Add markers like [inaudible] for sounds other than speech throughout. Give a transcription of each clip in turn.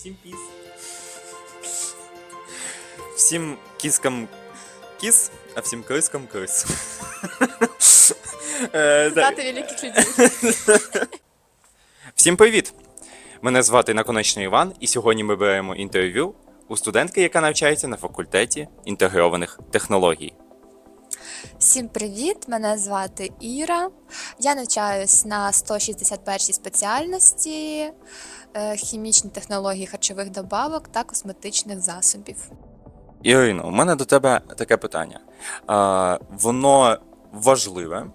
Всім піс. Всім кіскам кіс, а всім крискам крис. Е, так. Знати великих людей. Всім привіт! Мене звати Наконечний Іван, і сьогодні ми беремо інтерв'ю у студентки, яка навчається на факультеті інтегрованих технологій. Всім привіт! Мене звати Іра. Я навчаюсь на 161 спеціальності е, хімічні технології харчових добавок та косметичних засобів. Ірино, у мене до тебе таке питання. А, воно важливе,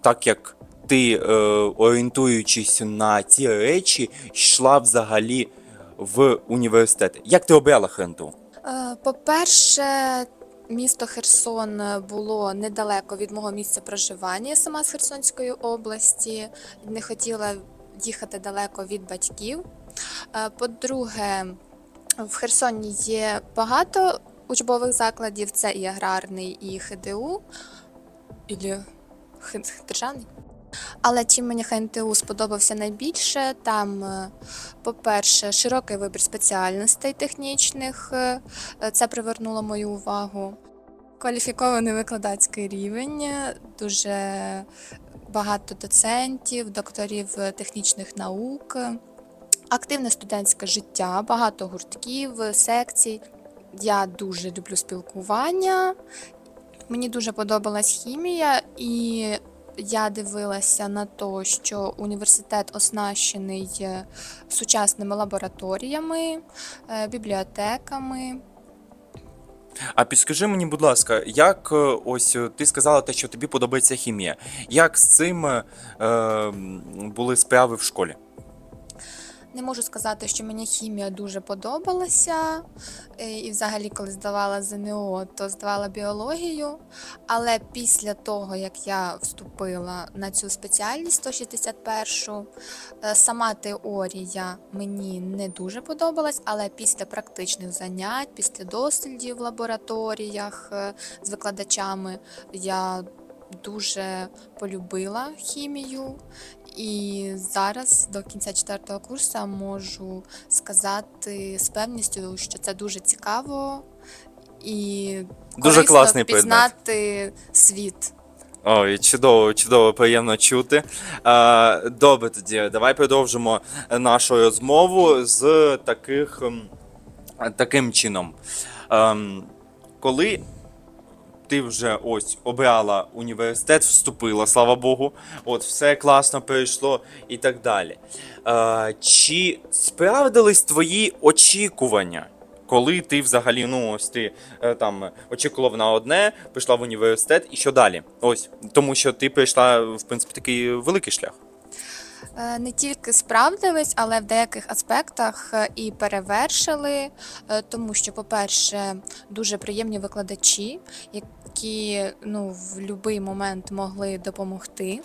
так як ти, е, орієнтуючись на ці речі, йшла взагалі в університет. Як ти обрала ХНТУ? Е, По-перше, місто Херсон було недалеко від мого місця проживання. Я сама з Херсонської області. Не хотіла їхати далеко від батьків. Е, По-друге, в Херсоні є багато учбових закладів. Це і аграрний, і ХДУ, і державний. Але чим мені ХНТУ сподобався найбільше, там, е, по-перше, широкий вибір спеціальностей технічних, е, е, це привернуло мою увагу. Кваліфікований викладацький рівень, дуже багато доцентів, докторів технічних наук, активне студентське життя, багато гуртків, секцій. Я дуже люблю спілкування. Мені дуже подобалась хімія, і я дивилася на те, що університет оснащений е, сучасними лабораторіями, е, бібліотеками. А підскажи мені, будь ласка, як е, ось ти сказала те, що тобі подобається хімія. Як з цим е, були справи в школі? Не можу сказати, що мені хімія дуже подобалася. Е, І взагалі, коли здавала ЗНО, то здавала біологію. Але після того, як я вступила на цю спеціальність 161, е, сама теорія мені не дуже подобалась, але після практичних занять, після дослідів в лабораторіях е, з викладачами я дуже полюбила хімію. І зараз до кінця четвертого курсу можу сказати з певністю, що це дуже цікаво і Дуже класний предмет. пізнати світ. Ой, чудово, чудово, приємно чути. Добре, тоді давай продовжимо нашу розмову з таких, таким чином. Ем, коли ти вже ось обрала університет, вступила, слава Богу, от все класно пройшло і так далі. Е, чи справдились твої очікування? Коли ти взагалі, ну ось ти е, там очікував на одне, прийшла в університет, і що далі? Ось тому, що ти прийшла в принципі такий великий шлях. Е, Не тільки справдились, але в деяких аспектах е, і перевершили, е, тому що, по-перше, дуже приємні викладачі, які ну, в будь-який момент могли допомогти.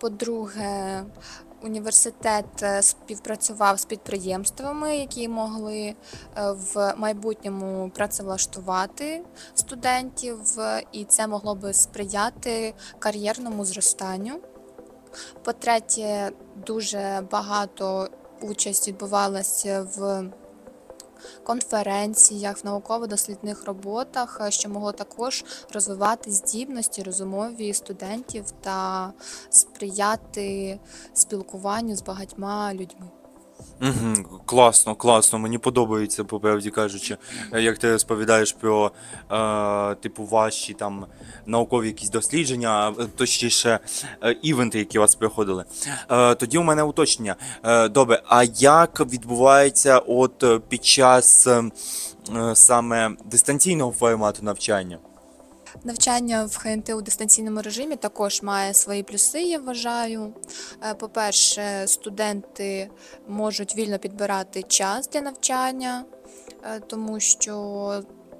По-друге, університет співпрацював з підприємствами, які могли в майбутньому працевлаштувати студентів, і це могло би сприяти кар'єрному зростанню. По-третє, дуже багато участь відбувалася в конференціях, в науково-дослідних роботах, що могло також розвивати здібності розумові студентів та сприяти спілкуванню з багатьма людьми. Угу, класно, класно. Мені подобається, по правді кажучи, е, як ти розповідаєш про е, типу ваші там наукові якісь дослідження, а, точніше, е, івенти, які у вас проходили. Е, тоді у мене уточнення. Е, добре, а як відбувається от е, під час е, е, саме дистанційного формату навчання? Навчання в ХНТ у дистанційному режимі також має свої плюси, я вважаю. Е, По-перше, студенти можуть вільно підбирати час для навчання, е, тому що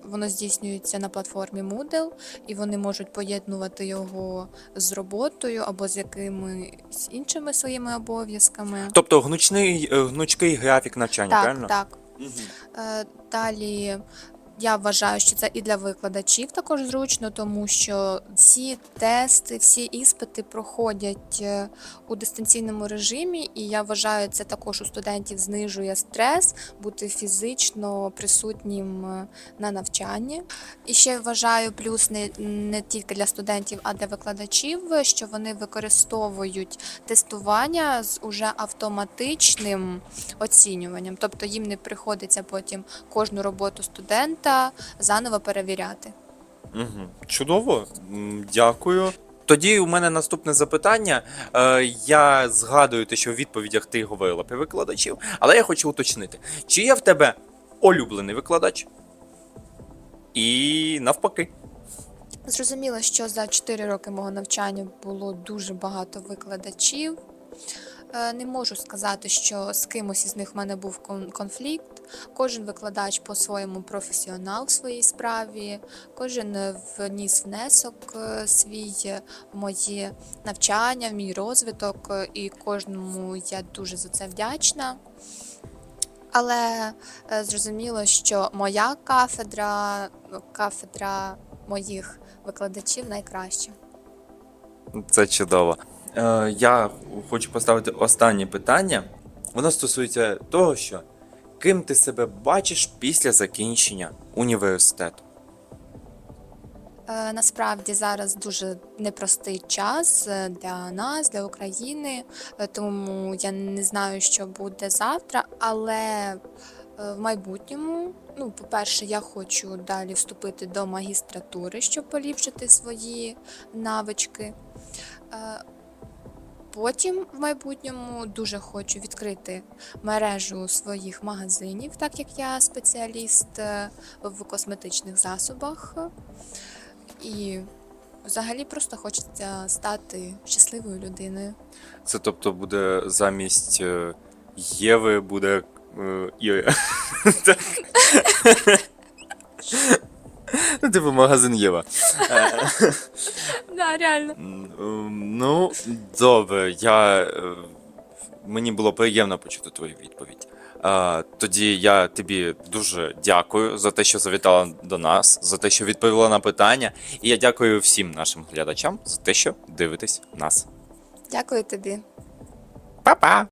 воно здійснюється на платформі Moodle, і вони можуть поєднувати його з роботою або з якимись іншими своїми обов'язками. Тобто гнучний, е, гнучкий графік навчання, Так, правильно? так. Мгм. Е, Далі Я вважаю, що це і для викладачів також зручно, тому що всі тести, всі іспити проходять е, у дистанційному режимі, і я вважаю, це також у студентів знижує стрес бути фізично присутнім е, на навчанні. І ще вважаю плюс не, не тільки для студентів, а для викладачів, що вони використовують тестування з уже автоматичним оцінюванням, тобто їм не приходиться потім кожну роботу студента заново перевіряти. Угу. Чудово, дякую. Тоді у мене наступне запитання. Е, я згадую те, що в відповідях ти говорила про викладачів, але я хочу уточнити, чи є в тебе улюблений викладач? І навпаки. Зрозуміло, що за 4 роки мого навчання було дуже багато викладачів. Е, Не можу сказати, що з кимось із них в мене був конфлікт. Кожен викладач по-своєму професіонал в своїй справі, кожен е, вніс внесок е, свій в моє навчання, в мій розвиток, і кожному я дуже за це вдячна. Але зрозуміло, що моя кафедра, кафедра моїх викладачів найкраща. Це чудово. Е, я хочу поставити останнє питання. Воно стосується того, що ким ти себе бачиш після закінчення університету? Е, Насправді зараз дуже непростий час е, для нас, для України, тому я не знаю, що буде завтра, але в майбутньому, ну, по-перше, я хочу далі вступити до магістратури, щоб поліпшити свої навички. Потім в майбутньому дуже хочу відкрити мережу своїх магазинів, так як я спеціаліст е, в косметичних засобах. І взагалі просто хочеться стати щасливою людиною. Це тобто буде замість е, Єви буде е. [laughs] Так. [laughs] Ну, [laughs] типу магазин Єва. Да, реально. ем, Ну, добре, я. е, Мені було приємно почути твою відповідь. А, Тоді я тобі дуже дякую за те, що завітала до нас, за те, що відповіла на питання. І я дякую всім нашим глядачам за те, що дивитесь нас. Дякую тобі. Па-па!